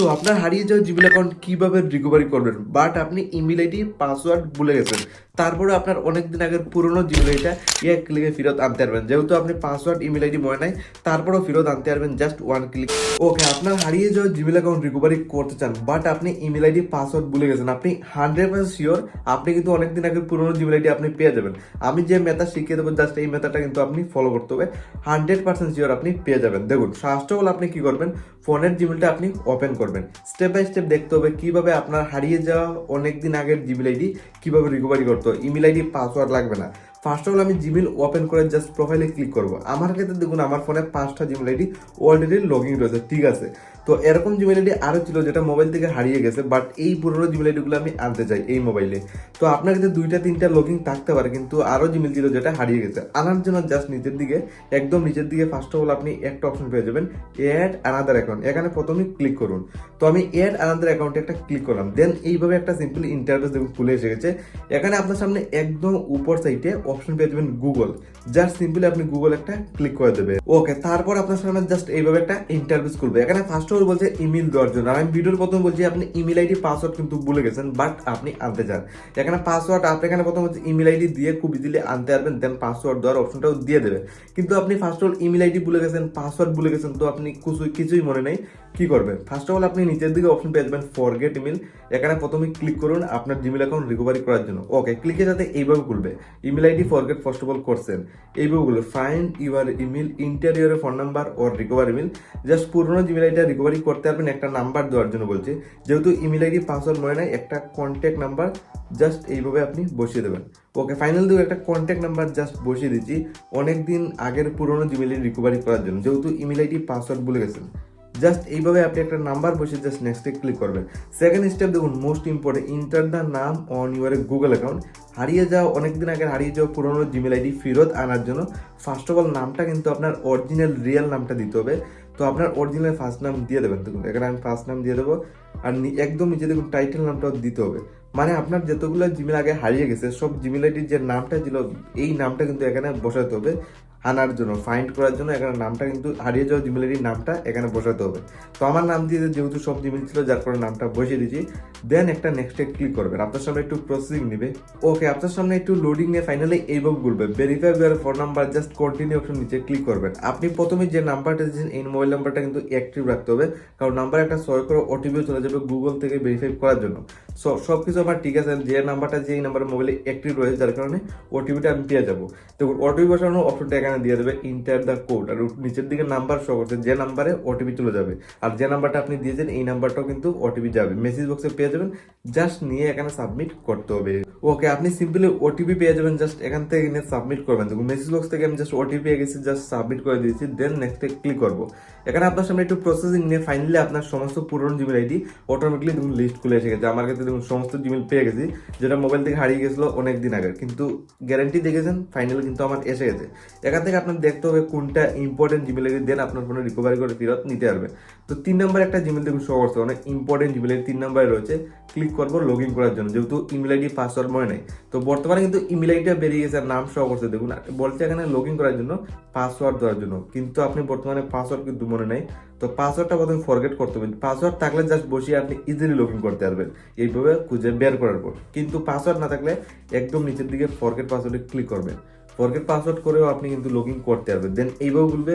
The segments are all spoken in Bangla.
সো আপনার হারিয়ে যাওয়া জিমেল অ্যাকাউন্ট কীভাবে রিকভারি করবেন? বাট আপনি ইমেল আইডি পাসওয়ার্ড ভুলে গেছেন। তারপরে আপনার অনেক দিন আগের পুরনো জিমেল আইডিটা এক ক্লিকে ফেরত আনতে পারবেন। যেহেতু আপনি পাসওয়ার্ড ইমেল আইডি মনে নাই, তারপরেও ফেরত আনতে পারবেন জাস্ট ওয়ান ক্লিক ওকে আপনার হারিয়ে যাওয়া জিমেল অ্যাকাউন্ট রিকভারি করতে চান বাট আপনি ইমেল আইডি পাসওয়ার্ড ভুলে গেছেন, আপনি হান্ড্রেড পার্সেন্ট শিওর আপনি কিন্তু অনেক দিন আগের পুরনো জিমেল আইডি আপনি পেয়ে যাবেন। আমি যে মেথড শিখিয়ে দেবো জাস্ট এই মেথডটা কিন্তু আপনি ফলো করতে হবে। হান্ড্রেড পার্সেন্ট শিওর আপনি পেয়ে যাবেন। দেখুন ফার্স্ট অফ অল আপনি কি করবেন? ফোনের জিমেলটা আপনি ওপেন করবেন। স্টেপ বাই স্টেপ দেখতে হবে কীভাবে আপনার হারিয়ে যাওয়া অনেক দিন আগের জিমেল আইডি কীভাবে রিকভারি করতে ইমেল আইডি, পাসওয়ার্ড লাগবে না। ফার্স্ট অফ অল আমি জিমেল ওপেন করে জাস্ট প্রোফাইলে ক্লিক করব। আমার ক্ষেত্রে দেখুন, আমার ফোনে পাঁচটা Gmail ID already log in রয়েছে, ঠিক আছে। তো এরকম আইডি আরও ছিল যেটা মোবাইল থেকে হারিয়ে গেছে বাট এই পুরোনো জিমেল আইডিগুলো আমি আনতে চাই এই মোবাইলে তো আপনার কাছে দুইটা, তিনটা লগিং থাকতে পারে, কিন্তু আরও জিমেল ছিল যেটা হারিয়ে গেছে। আনার জন্য জাস্ট নিচের দিকে, একদম নিচের দিকে ফার্স্ট অফ অল আপনি একটা অপশন পেয়ে যাবেন অ্যাড আনাদার অ্যাকাউন্ট এখানে প্রথমে ক্লিক করুন। তো আমি অ্যাড আনাদার অ্যাকাউন্টে একটা ক্লিক করলাম। দেন এইভাবে একটা সিম্পল ইন্টারফেস দেখুন, খুলে এসে গেছে। এখানে আপনার সামনে একদম উপর সাইডে অপশন পেয়ে যাবেন গুগল জাস্ট সিম্পলি আপনি গুগল একটা ক্লিক করে দেবে। ওকে তারপর আপনার সামনে জাস্ট এইভাবে একটা ইন্টারফেস খুলবে। এখানে ফার্স্ট অল বলছে ইমেল দেওয়ার জন্য। আর আমি ভিডিওর প্রথমে বলছি, আপনি ইমেল আইডি, পাসওয়ার্ড কিন্তু ভুলে গেছেন, বাট আপনি আনতে চান। এখানে পাসওয়ার্ড, আপনি এখানে প্রথম হচ্ছে ইমেল আইডি দিয়ে খুব ইজিলি আনতে পারবেন দেন পাসওয়ার্ড দেওয়ার অপশনটাও দিয়ে দেবে কিন্তু আপনি first of all email ID ভুলে গেছেন, পাসওয়ার্ড ভুলে গেছেন, তো আপনি কিছুই কিছুই মনে নেই, কি করবেন? ফার্স্ট অফ অল আপনি নিচের দিকে অপশন পেয়ে যাবেন ফরগেট ইমেল এখানে প্রথমে ক্লিক করুন আপনার জিমেল অ্যাকাউন্ট রিকভারি করার জন্য। ওকে ক্লিকে যাতে এইভাবে খুলবে। Email ID forget first of all করছেন। এইভাবে খুলবে। Find your email interior phone number or recover email just পুরোনো জিমেল আইডিটা রিকভারি করতে পারবেন, একটা নাম্বার দেওয়ার জন্য বলছে। যেহেতু ইমেল আইডি পাসওয়ার্ড মনে নাই, একটা কন্ট্যাক্ট নাম্বার জাস্ট এইভাবে আপনি বসিয়ে দেবেন। ওকে ফাইনাল দিয়ে একটা কন্ট্যাক্ট নাম্বার জাস্ট বসিয়ে দিচ্ছি অনেক দিন আগের পুরোনো জিমেল রিকভারি করার জন্য। যেহেতু ইমেল আইডি পাসওয়ার্ড ভুলে গেছেন। জাস্ট এইভাবে আপনি একটা নাম্বার বসে জাস্ট নেক্সটে ক্লিক করবেন। সেকেন্ড স্টেপ দেখুন most important enter the name on your Google account হারিয়ে যাওয়া, অনেকদিন আগে হারিয়ে যাওয়া পুরোনো জিমেল আইডি ফেরত আনার জন্য ফার্স্ট অফ অল নামটা কিন্তু আপনার অরিজিনাল রিয়েল নামটা দিতে হবে। তো আপনার অরিজিনাল ফার্স্ট নাম দিয়ে দেবেন, দেখুন, এখানে আমি ফার্স্ট নাম দিয়ে দেবো আর একদম নিচে দেখুন টাইটেল নামটাও দিতে হবে। মানে আপনার যতগুলো জিমেল আগে হারিয়ে গেছে, সব জিমেল আইডির যে নামটা ছিল, এই নামটা কিন্তু এখানে বসাতে হবে। আনার জন্য ফাইন্ড করার জন্য এখানে নামটা কিন্তু হারিয়ে যাওয়া জিমেল আইডির নামটা এখানে বসাতে হবে। তো আমার নাম দিয়ে যেহেতু সব জিমেল ছিল, যার কারণে নামটা বসিয়ে দিয়েছি। দেন একটা নেক্সটে ক্লিক করবেন আপনার সামনে একটু প্রসেসিং নেবে। ওকে আপনার সামনে একটু লোডিং নিয়ে ফাইনালি এইভাবে বলবে verify your phone number just continue option নিচে ক্লিক করবেন। আপনি প্রথমে যে নাম্বারটা দিয়েছেন, এই মোবাইল নাম্বারটা কিন্তু অ্যাক্টিভ রাখতে হবে। কারণ নাম্বার একটা ছয় করে ওটিপিও চলে যাবে গুগল থেকে ভেরিফাই করার জন্য। সো সব কিছু আমার ঠিক আছে, যে নাম্বারটা, যে এই নাম্বার মোবাইলে অ্যাক্টিভ রয়েছে, যার কারণে ওটিপিটা আমি পেয়ে যাব। দেখুন ওটিপি বসানোর অপশনটা এখানে দিয়ে দেবে ইন্টার দ্য কোড আর নিচের দিকে নাম্বার শো করছে, যে নাম্বারে ওটিপি চলে যাবে। আর যে নাম্বারটা আপনি দিয়েছেন, এই নাম্বারটাও কিন্তু ওটিপি যাবে। মেসেজ বক্সে পেয়ে যাবেন জাস্ট নিয়ে এখানে সাবমিট করতে হবে। ওকে আপনি সিম্পলি ওটিপি পেয়ে যাবেন জাস্ট এখান থেকে নিয়ে সাবমিট করবেন। দেখুন মেসেজ বক্স থেকে আমি জাস্ট ওটিপি পেয়ে গেছি জাস্ট সাবমিট করে দিয়েছি দেন নেক্সটে ক্লিক করব। এখানে আপনার সামনে একটু প্রসেসিং নিয়ে ফাইনালি আপনার সমস্ত পুরনো জিমেল আইডি অটোমেটিকলি দেখুন লিস্ট খুলে এসে গেছে। আমার কাছে দেখুন সমস্ত জিমেল পেয়ে গেছি, যেটা মোবাইল থেকে হারিয়ে গেছিল অনেক দিন আগে। কিন্তু গ্যারান্টি দেখেছেন ফাইনালি কিন্তু আমার এসে গেছে। এখান থেকে আপনার দেখতে হবে কোনটা ইম্পর্টেন্ট জিমেল আইডি দেন, আপনার ফোনে রিকভারি করে ফেরত নিতে পারবে। তো তিন নম্বর একটা জিমেল দেখুন শো করছে অনেক ইম্পর্টেন্ট জিমেল তিন নম্বরে রয়েছে। ক্লিক করব লগ ইন করার জন্য, যেহেতু ইমেল আইডি পাসওয়ার্ড মনে নেই। তো বর্তমানে কিন্তু ইমেল আইডিটা বেরিয়ে গেছে নাম শো করছে দেখুন। বলছে এখানে লগ ইন করার জন্য পাসওয়ার্ড দেওয়ার জন্য। কিন্তু আপনি বর্তমানে পাসওয়ার্ড কিন্তু মনে নেই। তো পাসওয়ার্ডটা প্রথমে ফরগেট করতে হবে। পাসওয়ার্ড থাকলে জাস্ট বসিয়ে আপনি ইজিলি লগ ইন করতে পারবেন। এইভাবে খুঁজে বের করার পর। কিন্তু পাসওয়ার্ড না থাকলে একদম নিচের দিকে ফরগেট পাসওয়ার্ডে ক্লিক করবেন। ফরগেট পাসওয়ার্ড করেও আপনি কিন্তু লগ ইন করতে পারবেন। দেন এইভাবে বলবে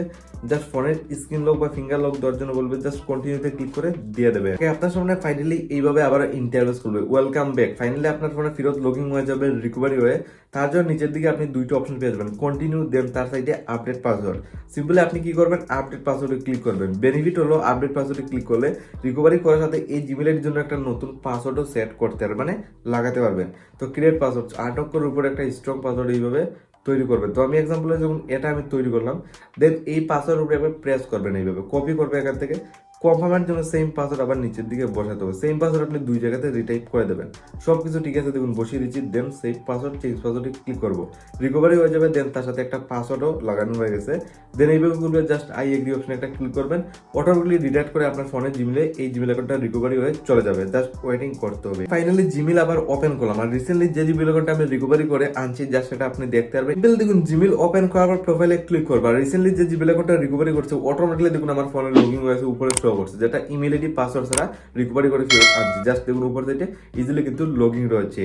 জাস্ট ফোনের স্ক্রিন লক বা ফিঙ্গার লক দেওয়ার জন্য বলবে জাস্ট কন্টিনিউতে ক্লিক করে দিয়ে দেবে। আপনার সামনে ফাইনালি এইভাবে আবার ইন্টারভেস করবে ওয়েলকাম ব্যাক ফাইনালি আপনার ফোনে ফেরত লগ ইন হয়ে যাবে রিকভারি হয়ে। তার জন্য নিচের দিকে আপনি দুইটা অপশন পেয়ে যাবেন। কন্টিনিউ দেন তার সাইডে আপডেট পাসওয়ার্ড সিম্পলি আপনি কি করবেন? আপডেট পাসওয়ার্ডে ক্লিক করবেন। বেনিফিট হলো আপডেট পাসওয়ার্ডে ক্লিক করলে রিকভারি করার সাথে এই জিমেলের জন্য একটা নতুন পাসওয়ার্ডও সেট করতে পারবেন মানে লাগাতে পারবেন। তো ক্রিয়েট পাসওয়ার্ড আট অক্ষরের উপরে একটা স্ট্রং পাসওয়ার্ড এইভাবে তৈরি করবেন তো আমি এক্সাম্পলে যখন এটা আমি তৈরি করলাম দেন এই পাসওয়ার্ড উপরে একবার প্রেস করবেন এইভাবে কপি করবে এখান থেকে কনফার্মের জন্য সেম পাসওয়ার্ড আবার নিচের দিকে বসাতে হবে। সেম পাসওয়ার্ড আপনি দুই জায়গাতে রিটাইপ করে দেবেন। সব কিছু ঠিক আছে, দেখুন, বসিয়ে দিচ্ছি দেন সেভ পাসওয়ার্ড চেঞ্জ পাসওয়ার্ডে ক্লিক করব। রিকভারি হয়ে যাবে দেন তার সাথে একটা পাসওয়ার্ডও লাগানো হয়ে গেছে। দেন এইভাবে করলে জাস্ট আই এগ্রি অপশনে একটা ক্লিক করবেন। অটোমেটিকলি রিডাক্ট করে আপনার ফোনের জিমেলে এই জিমেল অ্যাকাউন্টটা রিকভারি হয়ে চলে যাবে। জাস্ট ওয়েটিং করতে হবে। ফাইনালি জিমেল আবার ওপেন করলাম। আর রিসেন্টলি যে জিমেল অ্যাকাউন্টটা আমি রিকভারি করে আনছি জাস্ট সেটা আপনি দেখতে পারবেন। দেখুন জিমেল ওপেন করার পর প্রোফাইলে ক্লিক করব। আর রিসেন্টলি যে জিমেল অ্যাকাউন্টটা রিকভারি করছে অটোমেটিকলি দেখুন, আমার ফোনে লগইন হয়েছে উপরে শো করছে। যেটা ইমেল আইডি পাসওয়ার্ড ছাড়া রিকভারি করে ফেরত আনছি। জাস্ট দেখুন উপর থেকে ইজিলি কিন্তু লগিং রয়েছে।